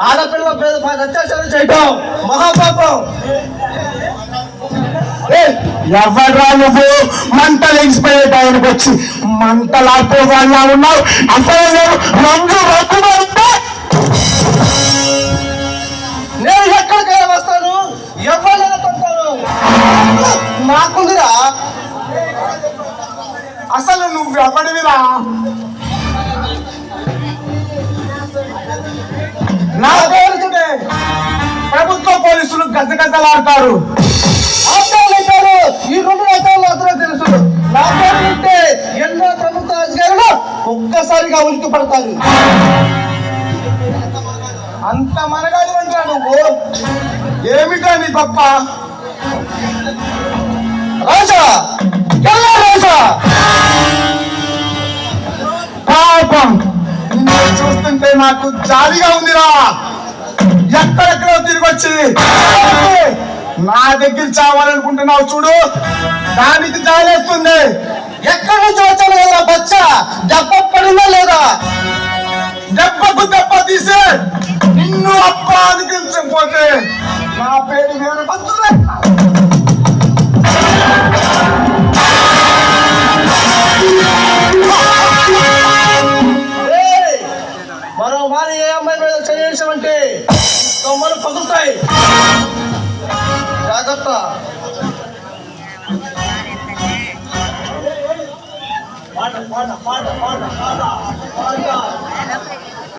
ఆడపిల్ల అత్యాచారం చేయటం మహాపాపం. ఎవడ్రా నువ్వు? మంటలు ఎగిసిపోయే టైంకి వచ్చి మంటలు ఆడిపోవాలా ఉన్నావు? అసలు నేను రంగు రక్కుమంటే నేను ఎక్కడికైనా వస్తాను? ఎవరైనా నాకుందిరా. అసలు నువ్వు ఎవడివిరా? నా పేరుతోనే ప్రభుత్వ పోలీసులు గజగజలాడతారు. ఈ రెండు రకాలు అందరూ తెలుసు. నా పేరు వింటే ఎన్నో ప్రభుత్వ అధికారులు ఒక్కసారిగా ఉలికి పడతారు. అంత మనగాడు అంటా నువ్వు ఏమిటా నీ గొప్ప? రాజా! చూస్తుంటే నాకు జాలిగా ఉందిరా. ఎక్కడెక్కడో తిరిగి వచ్చి నా దగ్గర చావాలనుకుంటున్నావు చూడు. దానికి జాలేస్తుంది. ఎక్కడ నుంచి కదా బచ్చ. దెబ్బ పడిందా లేదా? దెబ్బకు దెబ్బ తీసే. నిన్ను అప్పాదించకపోతే నా పేరు వేరు అమ్మాయి మీద చేసామంటే తొమ్మలు పగులుతాయి జాగ్రత్త పాట పాట పాట పాట పాట పాట